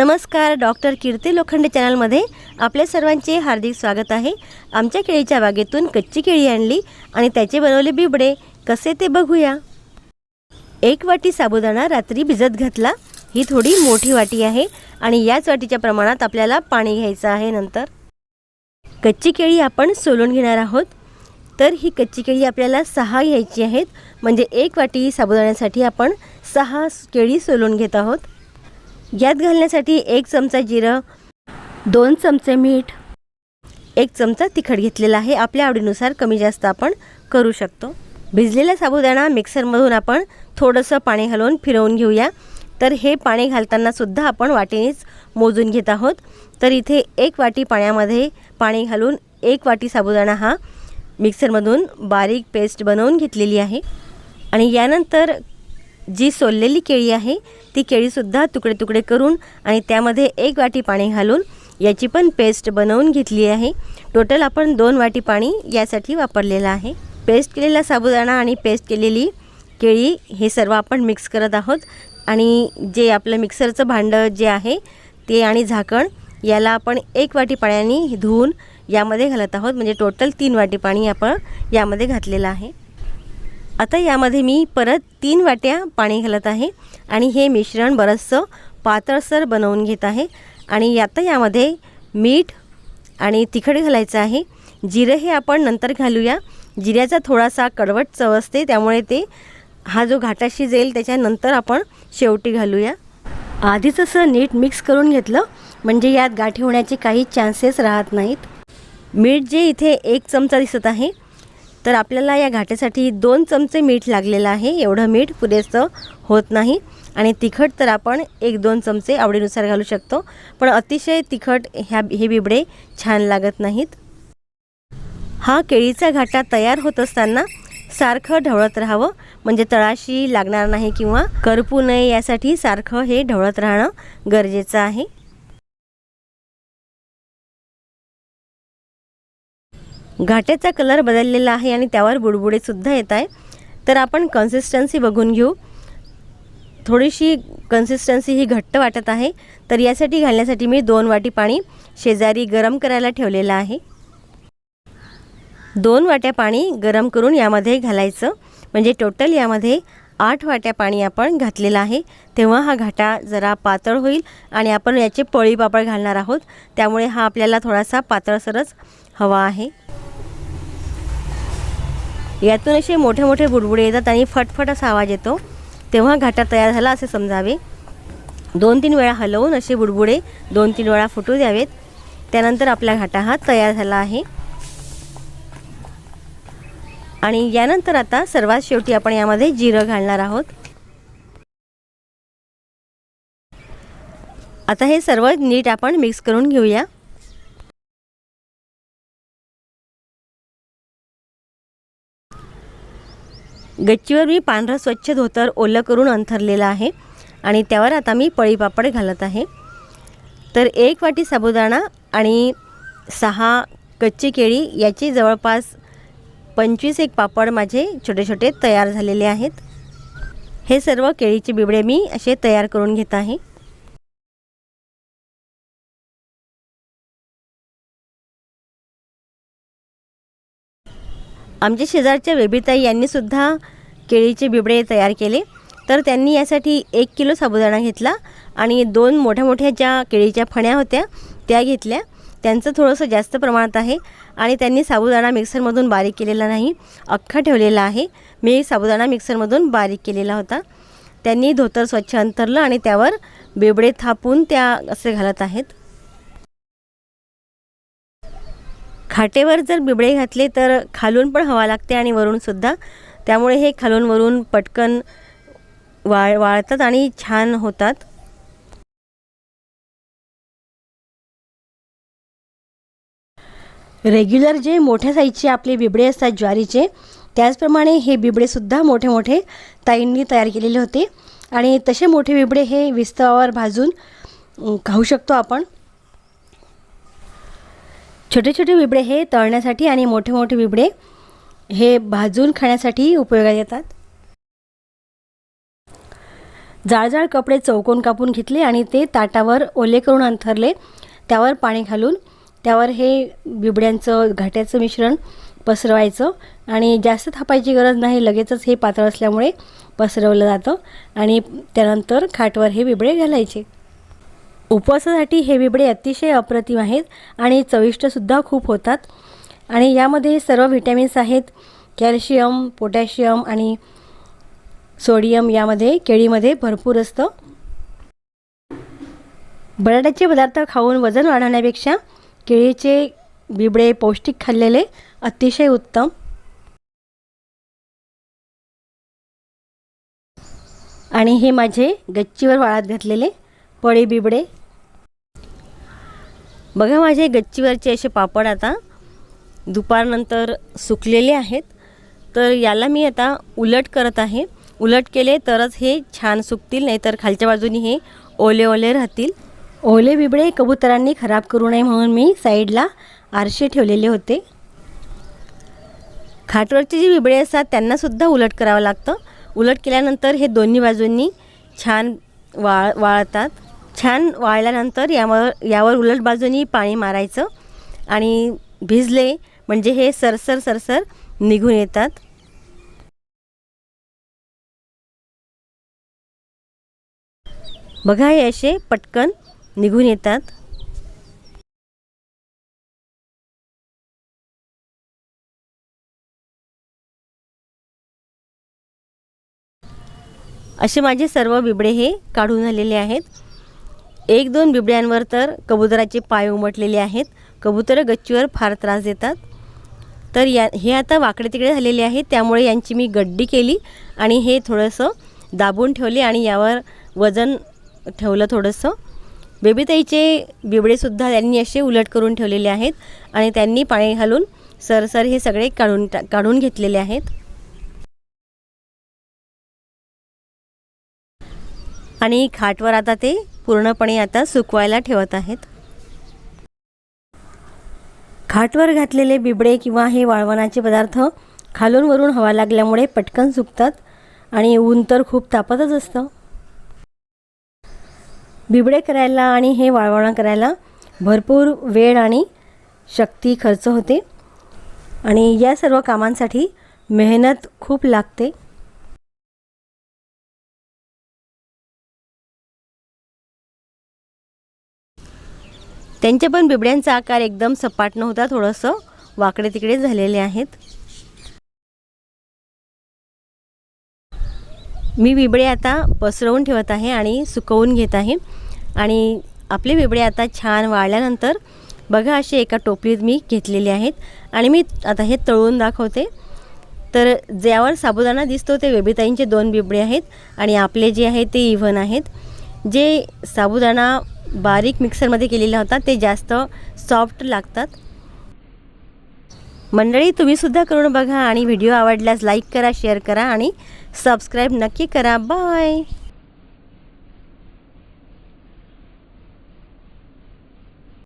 नमस्कार डॉक्टर कीर्ती लोखंडे चॅनलमध्ये आपल्या सर्वांचे हार्दिक स्वागत आहे. आमच्या केळीच्या बागेतून कच्ची केळी आणली आणि त्याचे बनवले बिबडे. कसे ते बघूया. एक वाटी साबुदाणा रात्री भिजत घातला. ही थोडी मोठी वाटी आहे आणि याच वाटीच्या प्रमाणात आपल्याला पाणी घ्यायचं आहे नंतर. कच्ची केळी आपण सोलून घेणार आहोत. तर ही कच्ची केळी आपल्याला सहा घ्यायची आहेत. म्हणजे एक वाटी साबुदाण्यासाठी आपण सहा केळी सोलून घेत आहोत. यात घालण्यासाठी एक चमचा जिरं दोन चमचे मीठ एक चमचा तिखट घेतलेला आहे. आपल्या आवडीनुसार कमी जास्त आपण करू शकतो. भिजलेला साबुदाणा मिक्सरमधून आपण थोडंसं पाणी घालून फिरवून घेऊया. तर हे पाणी घालतानासुद्धा आपण वाटीनेच मोजून घेत आहोत. तर इथे एक वाटी पाण्यामध्ये पाणी घालून एक वाटी साबुदाणा हा मिक्सरमधून बारीक पेस्ट बनवून घेतलेली आहे. आणि यानंतर जी सोललेली केळी आहे ती केळीसुद्धा तुकडे तुकडे करून आणि त्यामध्ये एक वाटी पाणी घालून याची पण पेस्ट बनवून घेतली आहे. टोटल आपण दोन वाटी पाणी यासाठी वापरलेलं आहे. पेस्ट केलेला साबुदाणा आणि पेस्ट केलेली केळी हे सर्व आपण मिक्स करत आहोत. आणि जे आपलं मिक्सरचं भांडं जे आहे ते आणि झाकण याला आपण एक वाटी पाण्याने धुवून यामध्ये घालत आहोत. म्हणजे टोटल तीन वाटी पाणी आपण यामध्ये घातलेलं आहे. आता यामध्ये मी परत तीन वाट्या पाणी घालत आहे आणि हे मिश्रण बरंचसं पातळसर बनवून घेत आहे. आणि आता यामध्ये मीठ आणि तिखट घालायचं आहे. जिरं हे आपण नंतर घालूया. जिऱ्याचा थोडासा कडवट चव असते त्यामुळे ते हा जो घाटा शिजेल त्याच्यानंतर आपण शेवटी घालूया. आधीच असं नीट मिक्स करून घेतलं म्हणजे यात गाठी होण्याचे काही चान्सेस राहत नाहीत. मीठ जे इथे एक चमचा दिसत आहे तर आपल्याला या घाट्यासाठी दोन चमचे मीठ लागलेलं आहे. एवढं मीठ पुरेसं होत नाही. आणि तिखट तर आपण एक दोन चमचे आवडीनुसार घालू शकतो. पण अतिशय तिखट ह्या हे बिबडे छान लागत नाहीत. हा केळीचा घाटा तयार होत असताना सारखं ढवळत राहावं. म्हणजे तळाशी लागणार नाही किंवा करपू नये यासाठी सारखं हे ढवळत राहणं गरजेचं आहे. घाट्याचा कलर बदललेला आहे आणि त्यावर बुडबुडेसुद्धा येत आहे तर आपण कन्सिस्टन्सी बघून घेऊ. थोडीशी कन्सिस्टन्सी ही घट्ट वाटत आहे. तर यासाठी घालण्यासाठी मी दोन वाटी पाणी शेजारी गरम करायला ठेवलेलं आहे. दोन वाट्या पाणी गरम करून यामध्ये घालायचं. म्हणजे टोटल यामध्ये आठ वाट्या पाणी आपण घातलेलं आहे. तेव्हा हा घाटा जरा पातळ होईल आणि आपण याचे पळी पापड घालणार आहोत. त्यामुळे हा आपल्याला थोडासा पातळसरच हवा आहे. यातून असे मोठे मोठे बुडबुडे येतात आणि फटफट असा आवाज येतो. तेव्हा घाटा तयार झाला असे समजावे. दोन तीन वेळा हलवून असे बुडबुडे दोन तीन वेळा फुटू द्यावेत. त्यानंतर आपला घाटा हा तयार झाला आहे. आणि यानंतर आता सर्वात शेवटी आपण यामध्ये जिरं घालणार आहोत. आता हे सर्व नीट आपण मिक्स करून घेऊया. गच्चीवर मी पांढरं स्वच्छ धोतर ओलं करून अंथरलेलं आहे आणि त्यावर आता मी पळीपापड घालत आहे. तर एक वाटी साबुदाणा आणि सहा कच्ची केळी याची जवळपास पंचवीस एक पापड माझे छोटे छोटे तयार झालेले आहेत. हे सर्व केळीचे बिबडे मी असे तयार करून घेत आहे. आमच्या शेजारच्या बेबीताई यांनी सुद्धा केळीचे बिबडे तयार केले. तर त्यांनी यासाठी एक किलो साबुदाणा घेतला आणि दोन मोठ्या मोठ्या ज्या केळीच्या फण्या होत्या त्या घेतल्या. त्यांचं थोडंसं जास्त प्रमाणात आहे आणि त्यांनी साबुदाणा मिक्सरमधून बारीक केलेला नाही अख्खा ठेवलेला आहे. मी साबुदाणा मिक्सरमधून बारीक केलेला होता. त्यांनी धोतर स्वच्छ अंतरलं आणि त्यावर बिबडे थापून त्या असे घालत आहेत. खाटेवर जर बिबडे घातले तर खालून पण हवा लागते आणि वरूनसुद्धा त्यामुळे हे खालून वरून पटकन वाळ वाळतात आणि छान होतात. रेग्युलर जे मोठ्या साईजचे आपले बिबडे असतात ज्वारीचे त्याचप्रमाणे हे बिबडेसुद्धा मोठे मोठे ताईंनी तयार केलेले होते. आणि तसे मोठे बिबडे हे विस्तवावर भाजून खाऊ शकतो आपण. छोटे छोटे बिबडे हे तळण्यासाठी आणि मोठे मोठे बिबडे हे भाजून खाण्यासाठी उपयोगात येतात. जाळजाळ कपडे चौकोन कापून घेतले आणि ते ताटावर ओले करून अंथरले. त्यावर पाणी घालून त्यावर हे बिबड्यांचं घाट्याचं मिश्रण पसरवायचं आणि जास्त थापायची गरज नाही लगेचच हे पातळ असल्यामुळे पसरवलं जातं आणि त्यानंतर खाटवर हे बिबडे घालायचे. उपवासासाठी हे बिबडे अतिशय अप्रतिम आहेत आणि चविष्टसुद्धा खूप होतात. आणि यामध्ये सर्व व्हिटॅमिन्स आहेत. कॅल्शियम पोटॅशियम आणि सोडियम यामध्ये केळीमध्ये भरपूर असतं. बटाट्याचे पदार्थ खाऊन वजन वाढवण्यापेक्षा केळीचे बिबडे पौष्टिक खाल्लेले अतिशय उत्तम. आणि हे माझे गच्चीवर वाळत घातलेले पळी बिबडे. बघा माझे गच्चीवरचे असे पापड आता दुपारनंतर सुकलेले आहेत. तर याला मी आता उलट करत आहे. उलट केले तरच हे छान सुकतील नाहीतर खालच्या बाजूनी हे ओले ओले राहतील. ओले बिबडे कबुतरांनी खराब करू नये म्हणून मी साईडला आरशे ठेवलेले होते. खाटवरचे जे बिबळे असतात त्यांनासुद्धा उलट करावं लागतं. उलट केल्यानंतर हे दोन्ही बाजूंनी छान वाळ वाळतात. छान वाळल्यानंतर यावर यावर उलट बाजूनी पाणी मारायचं आणि भिजले म्हणजे हे सरसर सरसर निघून येतात. बघा हे असे पटकन निघून येतात. असे माझे सर्व बिबडे हे काढून झालेले आहेत. एक दोन बिबड्यांवर तर कबुतराचे पाय उमटलेले आहेत. कबुतरं गच्चीवर फार त्रास देतात. तर या हे आता वाकडे तिकडे झालेले आहेत. त्यामुळे यांची मी गड्डी केली आणि हे थोडंसं दाबून ठेवले आणि यावर वजन ठेवलं थोडंसं. बेबीताईचे बिबडेसुद्धा त्यांनी असे उलट करून ठेवलेले आहेत आणि त्यांनी पाणी घालून सरसर हे सगळे काढून टा काढून घेतलेले आहेत. आणि खाटवर आता ते पूर्णपणे आता सुकवायला ठेवत आहेत. खाटवर घातलेले बिबडे किंवा हे वाळवणाचे पदार्थ खालून वरून हवा लागल्यामुळे पटकन सुकतात आणि ऊन तर खूप तापतच असतं. बिबडे करायला आणि हे वाळवणं करायला भरपूर वेळ आणि शक्ती खर्च होते आणि या सर्व कामांसाठी मेहनत खूप लागते. त्यांच्या पण बिबड्यांचा आकार एकदम सपाट नव्हता थोडंसं वाकडे तिकडे झालेले आहेत. मी बिबडे आता पसरवून ठेवत आहे आणि सुकवून घेत आहे. आणि आपले बिबडे आता छान वाळल्यानंतर बघा असे एका टोपलीत मी घेतलेले आहेत. आणि मी आता हे तळून दाखवते. तर ज्यावर साबुदाणा दिसतो ते बेबीताईंचे दोन बिबडे आहेत. आणि आपले जे आहे ते इव्हन आहेत. जे साबुदाणा बारीक मिक्सरमध्ये केलेला होता. ते जास्त सॉफ्ट लागतात. मंडळी तुम्हीसुद्धा करून बघा आणि व्हिडिओ आवडल्यास लाईक करा शेअर करा आणि सबस्क्राईब नक्की करा. बाय!